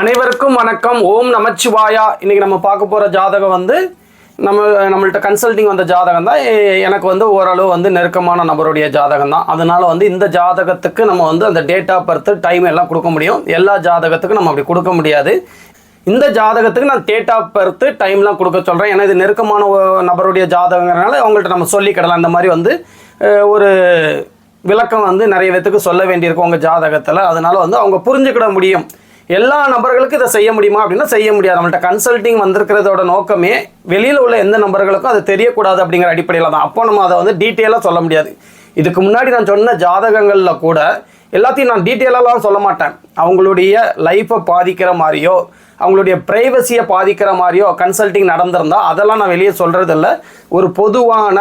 அனைவருக்கும் வணக்கம். ஓம் நமச்சிவாயா. இன்னைக்கு நம்ம பார்க்க போகிற ஜாதகம் வந்து நம்ம நம்மள்ட்ட கன்சல்டிங் வந்த ஜாதகம் தான். எனக்கு வந்து ஓரளவு வந்து நெருக்கமான நபருடைய ஜாதகம் தான். அதனால வந்து இந்த ஜாதகத்துக்கு நம்ம வந்து அந்த டேட் ஆஃப் பர்த் டைம் எல்லாம் கொடுக்க முடியும். எல்லா ஜாதகத்துக்கும் நம்ம அப்படி கொடுக்க முடியாது. இந்த ஜாதகத்துக்கு நான் டேட் ஆஃப் பர்த் டைம்லாம் கொடுக்க சொல்கிறேன் ஏன்னா இது நெருக்கமான நபருடைய ஜாதகங்கிறனால அவங்கள்ட்ட நம்ம சொல்லிக்கிடலாம். இந்த மாதிரி வந்து ஒரு விளக்கம் வந்து நிறைய பேத்துக்கு சொல்ல வேண்டியிருக்கும் உங்கள் ஜாதகத்தில். அதனால வந்து அவங்க புரிஞ்சுக்கிட முடியும். எல்லா நபர்களுக்கும் இதை செய்ய முடியுமா அப்படின்னா செய்ய முடியாது. நம்மள்ட்ட கன்சல்ட்டிங் வந்திருக்கிறதோட நோக்கமே வெளியில் உள்ள எந்த நபர்களுக்கும் அது தெரியக்கூடாது அப்படிங்கிற அடிப்படையில் தான். அப்போ நம்ம அதை வந்து டீட்டெயிலாக சொல்ல முடியாது. இதுக்கு முன்னாடி நான் சொன்ன ஜாதகங்களில் கூட எல்லாத்தையும் நான் டீட்டெயிலெல்லாம் சொல்ல மாட்டேன். அவங்களுடைய லைஃப்பை பாதிக்கிற மாதிரியோ அவங்களுடைய ப்ரைவசியை பாதிக்கிற மாதிரியோ கன்சல்ட்டிங் நடந்திருந்தால் அதெல்லாம் நான் வெளியே சொல்கிறதில்ல ஒரு பொதுவான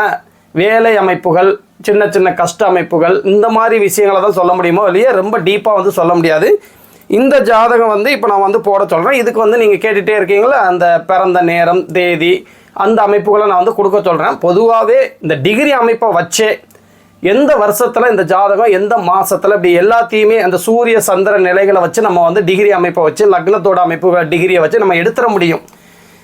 வேலை அமைப்புகள் சின்ன சின்ன கஷ்ட அமைப்புகள் இந்த மாதிரி விஷயங்களை தான் சொல்ல முடியுமோ வெளியே ரொம்ப டீப்பாக வந்து சொல்ல முடியாது. இந்த ஜாதகம் வந்து இப்போ நான் வந்து போட சொல்கிறேன் இதுக்கு வந்து நீங்கள் கேட்டுகிட்டே இருக்கீங்களா? அந்த பிறந்த நேரம் தேதி அந்த அமைப்புகளை நான் வந்து கொடுக்க சொல்கிறேன் பொதுவாகவே இந்த டிகிரி அமைப்பை வச்சே எந்த வருஷத்தில் இந்த ஜாதகம் எந்த மாதத்தில் இப்படி எல்லாத்தையுமே அந்த சூரிய சந்திர நிலைகளை வச்சு நம்ம வந்து டிகிரி அமைப்பை வச்சு லக்னத்தோட அமைப்பு டிகிரியை வச்சு நம்ம எடுத்துட முடியும்.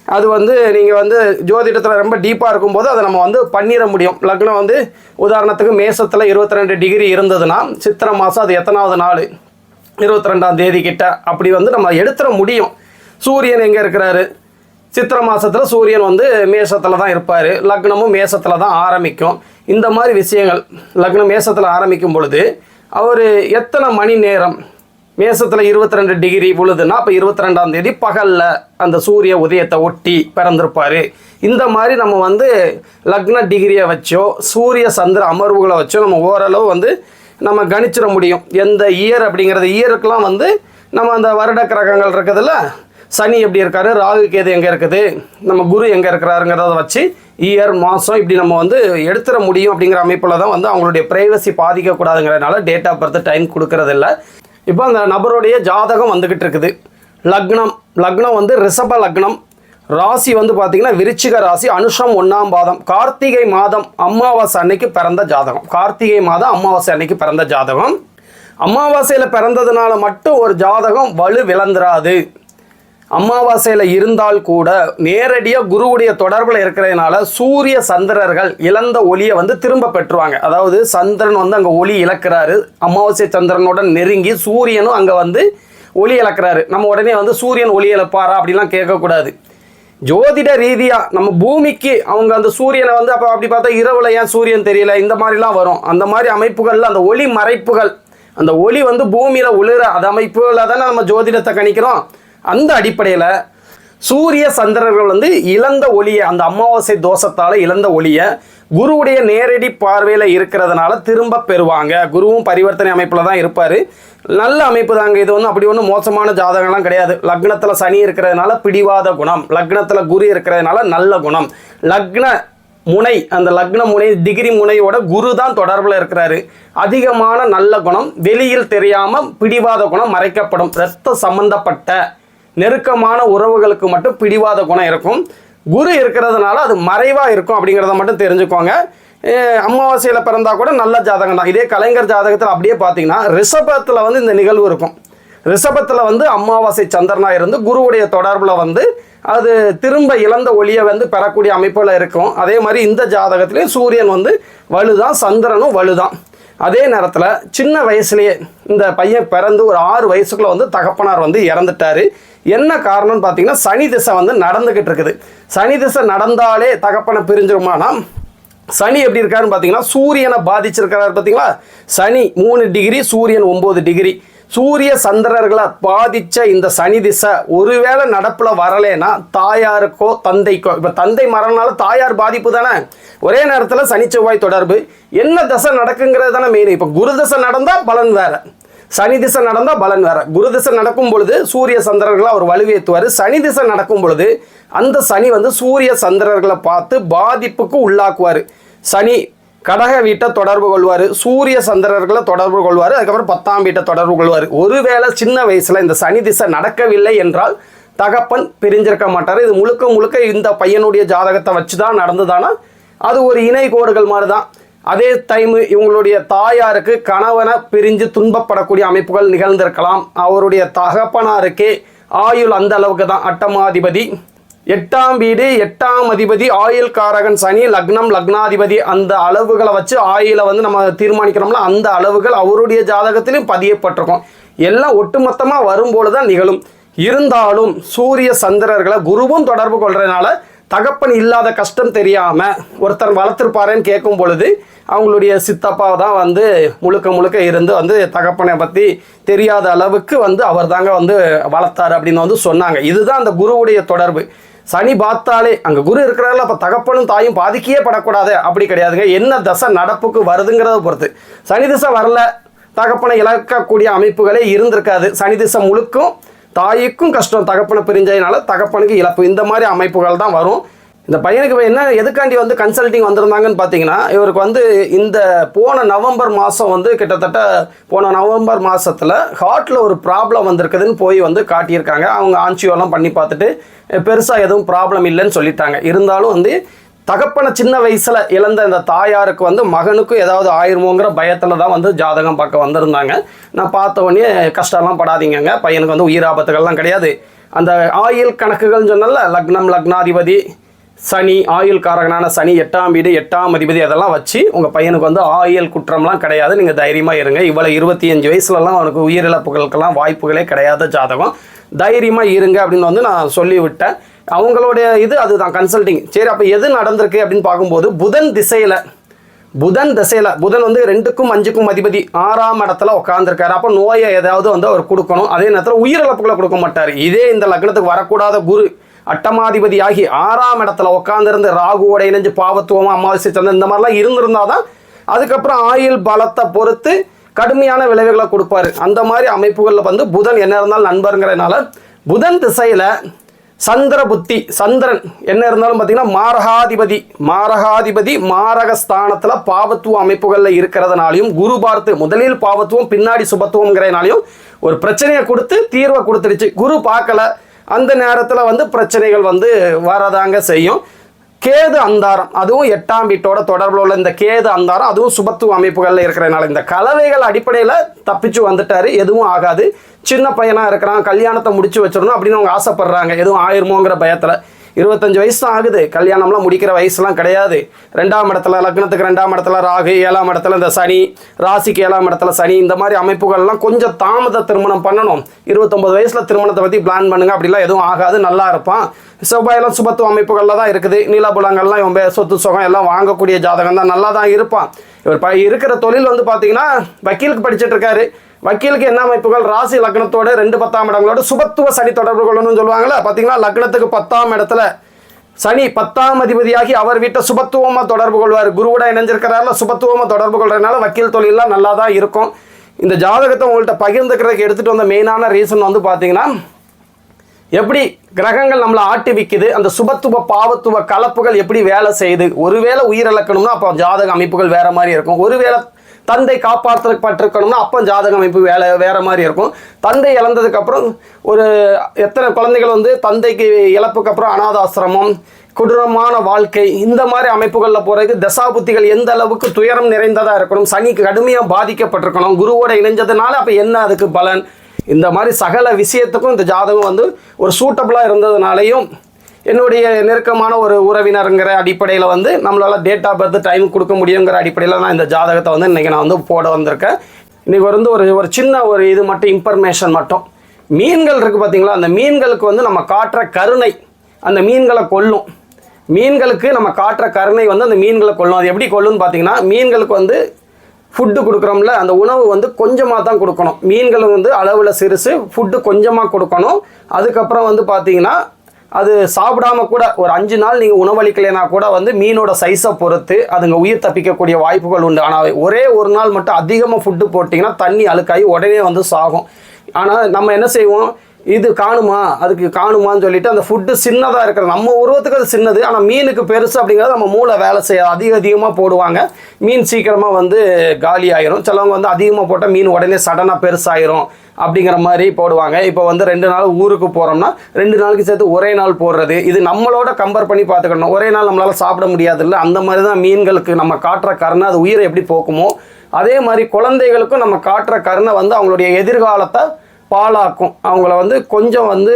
அது வந்து நீங்கள் வந்து ஜோதிடத்தில் ரொம்ப டீப்பாக இருக்கும்போது அதை நம்ம வந்து பண்ணிட முடியும். லக்னம் வந்து உதாரணத்துக்கு மேசத்தில் இருபத்தி ரெண்டு டிகிரி இருந்ததுன்னா சித்திரை மாதம் அது எத்தனாவது நாள்? இருபத்தி ரெண்டாம் தேதி கிட்ட அப்படி வந்து நம்ம எடுத்துட முடியும். சூரியன் எங்கே இருக்கிறாரு? சித்திரை மாதத்தில் சூரியன் வந்து மேசத்தில் தான் இருப்பார். லக்னமும் மேசத்தில் தான் ஆரம்பிக்கும். இந்த மாதிரி விஷயங்கள் லக்னம் மேசத்தில் ஆரம்பிக்கும் பொழுது அவர் எத்தனை மணி நேரம் மேசத்தில் இருபத்தி ரெண்டு டிகிரி விழுதுன்னா அப்போ இருபத்தி ரெண்டாம் தேதி பகலில் அந்த சூரிய உதயத்தை ஒட்டி பிறந்திருப்பார். இந்த மாதிரி நம்ம வந்து லக்ன டிகிரியை வச்சோ சூரிய சந்திர அமர்வுகளை வச்சோ நம்ம ஓரளவு வந்து நம்ம கணிச்சிட முடியும். எந்த இயர் அப்படிங்கிறது இயருக்கெலாம் வந்து நம்ம அந்த வருட கிரகங்கள் இருக்குதுல்ல? சனி எப்படி இருக்காரு? ராகு கேது எங்கே இருக்குது? நம்ம குரு எங்கே இருக்கிறாருங்கிறத வச்சு இயர் மாதம் இப்படி நம்ம வந்து எடுத்துட முடியும் அப்படிங்கிற அமைப்பில் தான் வந்து அவங்களுடைய ப்ரைவசி பாதிக்கக்கூடாதுங்கிறதுனால டேட் ஆஃப் பர்த் டைம் கொடுக்கறதில்ல. இப்போ அந்த நபருடைய ஜாதகம் வந்துக்கிட்டு இருக்குது. லக்னம் லக்னம் வந்து ரிஷப லக்னம். ராசி வந்து பார்த்தீங்கன்னா விருச்சிக ராசி அனுஷம் ஒன்றாம் பாதம். கார்த்திகை மாதம் அமாவாசை அன்னைக்கு பிறந்த ஜாதகம். கார்த்திகை மாதம் அமாவாசை அன்னைக்கு பிறந்த ஜாதகம். அமாவாசையில் பிறந்ததுனால மட்டும் ஒரு ஜாதகம் வலு விளந்துராது. அமாவாசையில் இருந்தால் கூட நேரடியாக குருவுடைய தொடர்பில் இருக்கிறதுனால சூரிய சந்திரர்கள் இழந்த ஒளியை வந்து திரும்ப பெற்றுவாங்க. அதாவது சந்திரன் வந்து அங்கே ஒளி இழக்கிறாரு. அமாவாசை சந்திரனுடன் நெருங்கி சூரியனும் அங்கே வந்து ஒளி இழக்கிறாரு. நம்ம உடனே வந்து சூரியன் ஒளி இழப்பாரா அப்படிலாம் கேட்கக்கூடாது. ஜோதிட ரீதியாக நம்ம பூமிக்கு அவங்க அந்த சூரியனை வந்து அப்போ அப்படி பார்த்தா இரவுல ஏன் சூரியன் தெரியல? இந்த மாதிரிலாம் வரும். அந்த மாதிரி அமைப்புகளில் அந்த ஒளி மறைப்புகள் அந்த ஒளி வந்து பூமியில் உழுற அது அமைப்புகளில் தானே நம்ம ஜோதிடத்தை கணிக்கிறோம். அந்த அடிப்படையில் சூரிய சந்திரர்கள் வந்து இழந்த ஒளியை அந்த அமாவாசை தோஷத்தால் இழந்த ஒளியை குருவுடைய நேரடி பார்வையில் இருக்கிறதுனால திரும்ப பெறுவாங்க. குருவும் பரிவர்த்தனை அமைப்பில் தான் இருப்பார். நல்ல அமைப்பு தாங்க. இது ஒன்றும் அப்படி ஒன்றும் மோசமான ஜாதகம்லாம் கிடையாது. லக்னத்தில் சனி இருக்கிறதுனால பிடிவாத குணம். லக்னத்தில் குரு இருக்கிறதுனால நல்ல குணம். லக்ன முனை அந்த லக்ன முனை டிகிரி முனையோட குரு தான் தொடர்பில் இருக்கிறாரு. அதிகமான நல்ல குணம். வெளியில் தெரியாமல் பிடிவாத குணம் மறைக்கப்படும். ரத்த சம்பந்தப்பட்ட நெருக்கமான உறவுகளுக்கு மட்டும் பிடிவாத குணம் இருக்கும். குரு இருக்கிறதுனால அது மறைவாக இருக்கும் அப்படிங்கிறத மட்டும் தெரிஞ்சுக்கோங்க. அமாவாசையில் பிறந்தால் கூட நல்ல ஜாதகம் தான். இதே கலைஞர் ஜாதகத்தில் அப்படியே பார்த்தீங்கன்னா ரிஷபத்தில் வந்து இந்த நிகழ்வு இருக்கும். ரிஷபத்தில் வந்து அமாவாசை சந்திரனாக இருந்து குருவுடைய தொடர்பில் வந்து அது திரும்ப இழந்த ஒளியை வந்து பெறக்கூடிய அமைப்பில் இருக்கும். அதே மாதிரி இந்த ஜாதகத்திலையும் சூரியன் வந்து வலுதான் சந்திரனும் வலுதான். அதே நேரத்தில் சின்ன வயசுலேயே இந்த பையன் பிறந்து ஒரு ஆறு வயசுக்குள்ள வந்து தகப்பனார் வந்து இறந்துட்டார். என்ன காரணம்னு பார்த்தீங்கன்னா சனி திசை வந்து நடந்துக்கிட்டு இருக்குது. சனி திசை நடந்தாலே தகப்பனை பிரிஞ்சிருமானா சனி எப்படி இருக்காருன்னு பார்த்தீங்கன்னா சூரியனை பாதிச்சிருக்கிறாரு பார்த்தீங்களா? சனி மூணு டிகிரி சூரியன் ஒம்பது டிகிரி. சூரிய சந்திரர்களை பாதித்த இந்த சனி திசை ஒருவேளை நடப்பில் வரலேன்னா தாயாருக்கோ தந்தைக்கோ இப்போ தந்தை மரணனால தாயார் பாதிப்பு தானே? ஒரே நேரத்தில் சனி செவ்வாய் தொடர்பு. என்ன தசை நடக்குங்கிறது தானே மெயின் இப்போ குரு தசை நடந்தால் பலன் வேறு. சனி திசை நடந்தால் பலன் வேற. குரு திசை நடக்கும் பொழுது சூரிய சந்திரர்களை அவர் வலுவேற்றுவார் சனி திசை நடக்கும் பொழுது அந்த சனி வந்து சூரிய சந்திரர்களை பார்த்து பாதிப்புக்கு உள்ளாக்குவார். சனி கடக வீட்டை தொடர்பு கொள்வார். சூரிய சந்திரர்களை தொடர்பு கொள்வார். அதுக்கப்புறம் பத்தாம் வீட்டை தொடர்பு கொள்வார். ஒருவேளை சின்ன வயசில் இந்த சனி திசை நடக்கவில்லை என்றால் தகப்பன் பிரிஞ்சிருக்க மாட்டார். இது முழுக்க முழுக்க இந்த பையனுடைய ஜாதகத்தை வச்சு தான் நடந்ததானா? அது ஒரு இணை கோடுகள் மாதிரி தான் அதே டைம் இவங்களுடைய தாயாருக்கு கணவனை பிரிஞ்சு துன்பப்படக்கூடிய அமைப்புகள் நிகழ்ந்திருக்கலாம். அவருடைய தகப்பனாருக்கே ஆயுள் அந்த அளவுக்கு தான். அட்டமாதிபதி. எட்டாம் வீடு எட்டாம் அதிபதி ஆயுள் காரகன் சனி லக்னம் லக்னாதிபதி அந்த அளவுகளை வச்சு ஆயுளை வந்து நம்ம தீர்மானிக்கிறோம்ல அந்த அளவுகள் அவருடைய ஜாதகத்திலையும் பதியப்பட்டிருக்கும். எல்லாம் ஒட்டுமொத்தமாக வரும்போது தான் நிகழும். இருந்தாலும் சூரிய சந்திரர்களை குருவும் தொடர்பு கொள்றதுனால தகப்பன் இல்லாத கஷ்டம் தெரியாமல் ஒருத்தர் வளர்த்துருப்பாரேன்னு கேட்கும் பொழுது அவங்களுடைய சித்தப்பா தான் வந்து முழுக்க முழுக்க இருந்து வந்து தகப்பனை பற்றி தெரியாத அளவுக்கு வந்து அவர் தாங்க வந்து வளர்த்தாரு அப்படின்னு வந்து சொன்னாங்க. இதுதான் அந்த குருவுடைய தொடர்பு. சனி பார்த்தாலே அங்கே குரு இருக்கிறாரில்ல அப்போ தகப்பனும் தாயும் பாதிக்கையே படக்கூடாது. அப்படி கிடையாதுங்க. என்ன தசை நடப்புக்கு வருதுங்கிறத பொறுத்து. சனி திசை வரல. தகப்பனை இழக்கக்கூடிய அமைப்புகளே இருந்திருக்காது. சனி திசை முழுக்கும் தாய்க்கும் கஷ்டம். தகப்பனை பிரிஞ்சதுனால தகப்பனுக்கு இழப்பு. இந்த மாதிரி அமைப்புகள் தான் வரும். இந்த பையனுக்கு என்ன எதுக்காண்டி வந்து கன்சல்டிங் வந்திருந்தாங்கன்னு பார்த்தீங்கன்னா இவருக்கு வந்து இந்த போன நவம்பர் மாதம் வந்து கிட்டத்தட்ட போன நவம்பர் மாதத்தில் ஹார்ட்டில் ஒரு ப்ராப்ளம் வந்திருக்குதுன்னு போய் வந்து காட்டியிருக்காங்க. அவங்க ஆன்சியோலாம் பண்ணி பார்த்துட்டு பெருசாக எதுவும் ப்ராப்ளம் இல்லைன்னு சொல்லிட்டாங்க. இருந்தாலும் வந்து தகப்பனை சின்ன வயசில் இழந்த இந்த தாயாருக்கு வந்து மகனுக்கும் ஏதாவது ஆயிருமோங்கிற பயத்தில் தான் வந்து ஜாதகம் பார்க்க வந்திருந்தாங்க. நான் பார்த்த உடனே கஷ்டம்லாம் படாதீங்கங்க. பையனுக்கு வந்து உயிராபத்துகள்லாம் கிடையாது. அந்த ஆயில் கணக்குகள்னு சொன்னால லக்னம் லக்னாதிபதி சனி ஆயுள் காரகனான சனி எட்டாம் வீடு எட்டாம் அதிபதி அதெல்லாம் வச்சு உங்கள் பையனுக்கு வந்து ஆயுள் குற்றம்லாம் கிடையாது. நீங்கள் தைரியமாக இருங்க. இவ்வளோ இருபத்தி அஞ்சு வயசுலலாம் அவனுக்கு உயிரிழப்புகளுக்கெல்லாம் வாய்ப்புகளே கிடையாத ஜாதகம். தைரியமாக இருங்க அப்படின்னு வந்து நான் சொல்லிவிட்டேன். அவங்களுடைய இது அதுதான் கன்சல்டிங் சரி அப்போ எது நடந்திருக்கு அப்படின்னு பார்க்கும்போது புதன் திசையில் புதன் திசையில் புதன் வந்து ரெண்டுக்கும் அஞ்சுக்கும் அதிபதி ஆறாம் இடத்துல உட்காந்துருக்காரு அப்போ நோயை ஏதாவது வந்து அவர் கொடுக்கணும். அதே நேரத்தில் உயிரிழப்புகளை கொடுக்க மாட்டார். இதே இந்த லக்னத்துக்கு வரக்கூடாத குரு அட்டமாதிபதி ஆகி ஆறாம் இடத்துல உட்காந்துருந்து ராகுவோட இணைஞ்சு பாவத்துவம் அமாவாசை சந்திரன் இந்த மாதிரிலாம் இருந்திருந்தாதான் அதுக்கப்புறம் ஆயுள் பலத்தை பொறுத்து கடுமையான விளைவுகளை கொடுப்பாரு. அந்த மாதிரி அமைப்புகளில் வந்து புதன் என்ன இருந்தாலும் நண்பருங்கிறதுனால புதன் திசையில் சந்திர புத்தி சந்திரன் என்ன இருந்தாலும் பார்த்தீங்கன்னா மாரகாதிபதி மாரகாதிபதி மாரகஸ்தானத்தில் பாவத்துவ அமைப்புகளில் இருக்கிறதுனாலையும் குரு பார்த்து முதலில் பாவத்துவம் பின்னாடி சுபத்துவம்ங்கிறதுனாலையும் ஒரு பிரச்சனையை கொடுத்து தீர்வை கொடுத்துருச்சு குரு பார்க்கல. அந்த நேரத்தில் வந்து பிரச்சனைகள் வந்து வரதாங்க செய்யும். கேது அந்தாரம் அதுவும் எட்டாம் வீட்டோட தொடர்பில் உள்ள இந்த கேது அந்தாரம் அதுவும் சுபத்துவ அமைப்புகளில் இருக்கிறனால இந்த கலவைகள் அடிப்படையில் தப்பிச்சு வந்துட்டாரு எதுவும் ஆகாது. சின்ன பையனாக இருக்கிறான் கல்யாணத்தை முடிச்சு வச்சிடணும் அப்படின்னு அவங்க ஆசைப்படுறாங்க எதுவும் ஆயிருமோங்கிற பயத்தில். இருபத்தஞ்சு வயசு தான் ஆகுது கல்யாணம்லாம் முடிக்கிற வயசுலாம் கிடையாது. ரெண்டாம் இடத்துல லக்னத்துக்கு ரெண்டாம் இடத்துல ராகு ஏழாம் இடத்துல இந்த சனி ராசிக்கு ஏழாம் இடத்துல சனி இந்த மாதிரி அமைப்புகள்லாம் கொஞ்சம் தாமத திருமணம் பண்ணணும். இருபத்தொம்பது வயசில் திருமணத்தை பற்றி பிளான் பண்ணுங்கள் அப்படிலாம் எதுவும் ஆகாது. நல்லா இருப்பான். செவ்வாயெல்லாம் சுபத்துவ அமைப்புகளில் தான் இருக்குது. நீலாபுலங்கள்லாம் இவன் சொத்து சுகம் எல்லாம் வாங்கக்கூடிய ஜாதகம் தான் நல்லா தான் இருப்பான். இவர் ப இருக்கிற தொழில் வந்து பார்த்தீங்கன்னா வக்கீலுக்கு படிச்சுட்டு இருக்காரு. வக்கீலுக்கு என்ன அமைப்புகள்? ராசி லக்னத்தோட ரெண்டு பத்தாம் இடங்களோட சுபத்துவ சனி தொடர்பு கொள்ளணும்னு சொல்லுவாங்கல்ல பார்த்தீங்களா லக்னத்துக்கு பத்தாம் இடத்துல சனி பத்தாம் அதிபதியாகி அவர் வீட்டை சுபத்துவமாக தொடர்பு கொள்வார். குருவோட இணைஞ்சிருக்கிறாரில் சுபத்துவமாக தொடர்பு கொள்றதுனால வக்கீல் தொழிலெலாம் நல்லா தான் இருக்கும். இந்த ஜாதகத்தை உங்கள்கிட்ட பகிர்ந்துக்கிறதுக்கு எடுத்துகிட்டு வந்த மெயினான ரீசன் வந்து பார்த்தீங்கன்னா எப்படி கிரகங்கள் நம்மளை ஆட்டி விற்கிது அந்த சுபத்துவ பாவத்துவ கலப்புகள் எப்படி வேலை செய்யுது ஒருவேளை உயிரிழக்கணும்னா அப்போ ஜாதக அமைப்புகள் வேறு மாதிரி இருக்கும். ஒருவேளை தந்தை காப்பாற்றப்பட்டிருக்கணும்னா அப்போ ஜாதக அமைப்பு வேலை வேறு மாதிரி இருக்கும். தந்தை இழந்ததுக்கப்புறம் ஒரு எத்தனை குழந்தைகள் வந்து தந்தைக்கு இழப்புக்கு அப்புறம் அனாதாசிரமம் கொடூரமான வாழ்க்கை இந்த மாதிரி அமைப்புகளில் போகிறதுக்கு தசாபுத்திகள் எந்த அளவுக்கு துயரம் நிறைந்ததாக இருக்கணும் சனிக்கு கடுமையாக பாதிக்கப்பட்டிருக்கணும் குருவோட இணைஞ்சதுனால அப்போ என்ன அதுக்கு பலன்? இந்த மாதிரி சகல விஷயத்துக்கும் இந்த ஜாதகம் வந்து ஒரு சூட்டபுளாக இருந்ததுனாலையும் என்னுடைய நெருக்கமான ஒரு உறவினருங்கிற அடிப்படையில் வந்து நம்மளால் டேட் ஆஃப் பர்த் டைம் கொடுக்க முடியுங்கிற அடிப்படையில் நான் இந்த ஜாதகத்தை வந்து இன்றைக்கி நான் வந்து போட வந்திருக்கேன். இன்றைக்கி வந்து ஒரு ஒரு சின்ன ஒரு இது மட்டும் இன்ஃபர்மேஷன் மட்டும். மீன்கள் இருக்குது பார்த்தீங்களா அந்த மீன்களுக்கு வந்து நம்ம காட்டுற கருணை அந்த மீன்களை கொல்லும். மீன்களுக்கு நம்ம காட்டுற கருணை வந்து அந்த மீன்களை கொல்லும். அது எப்படி கொல்லும்னு பார்த்தீங்கன்னா மீன்களுக்கு வந்து ஃபுட்டு கொடுக்குறோம்ல அந்த உணவு வந்து கொஞ்சமாக தான் கொடுக்கணும். மீன்கள் வந்து அளவில் சிறுசு ஃபுட்டு கொஞ்சமாக கொடுக்கணும். அதுக்கப்புறம் வந்து பார்த்திங்கன்னா அது சாப்பிடாம கூட ஒரு அஞ்சு நாள் நீங்கள் உணவளிக்கலைனா கூட வந்து மீனோட சைஸை பொறுத்து அதுங்க உயிர் தப்பிக்கக்கூடிய வாய்ப்புகள் உண்டு. ஆனால் ஒரே ஒரு நாள் மட்டும் அதிகமாக ஃபுட்டு போட்டிங்கன்னா தண்ணி அழுக்காகி உடனே வந்து சாகும். ஆனால் நம்ம என்ன செய்வோம்? இது காணுமா? அதுக்கு காணுமான்னு சொல்லிட்டு அந்த ஃபுட்டு சின்னதாக இருக்கிற நம்ம உருவத்துக்கு அது சின்னது. ஆனால் மீனுக்கு பெருசு அப்படிங்கிறது நம்ம மூளை வேலை செய்ய அதிக அதிகமாக போடுவாங்க. மீன் சீக்கிரமாக வந்து காலி ஆயிரும். சிலவங்க வந்து அதிகமாக போட்டால் மீன் உடனே சடனாக பெருசாயிரும் அப்படிங்கிற மாதிரி போடுவாங்க. இப்போ வந்து ரெண்டு நாள் ஊருக்கு போகிறோம்னா ரெண்டு நாளுக்கு சேர்த்து ஒரே நாள் போடுறது. இது நம்மளோட கம்பேர் பண்ணி பார்த்துக்கணும். ஒரே நாள் நம்மளால் சாப்பிட முடியாதுல்ல. அந்த மாதிரி தான் மீன்களுக்கு நம்ம காட்டுற கருணை அது உயிரை எப்படி போக்குமோ அதே மாதிரி குழந்தைகளுக்கும் நம்ம காட்டுற கருணை வந்து அவங்களுடைய எதிர்காலத்தை பாழாக்கும். அவங்கள வந்து கொஞ்சம் வந்து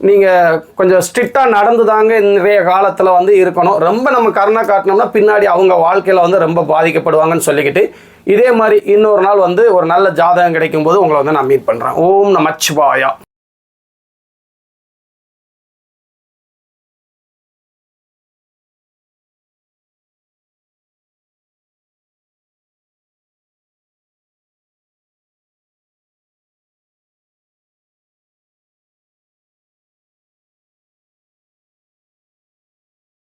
நீங்கள் கொஞ்சம் ஸ்ட்ரிக்டாக நடந்து தாங்க நிறைய காலத்தில் வந்து இருக்கணும். ரொம்ப நம்ம கருணை காட்டினோம்னா பின்னாடி அவங்க வாழ்க்கையில் வந்து ரொம்ப பாதிக்கப்படுவாங்கன்னு சொல்லிக்கிட்டு இதே மாதிரி இன்னொரு நாள் வந்து ஒரு நல்ல ஜாதகம் கிடைக்கும் போது உங்களை வந்து நான் மீட் பண்ணுறேன் ஓம் நமச்சிவாயா.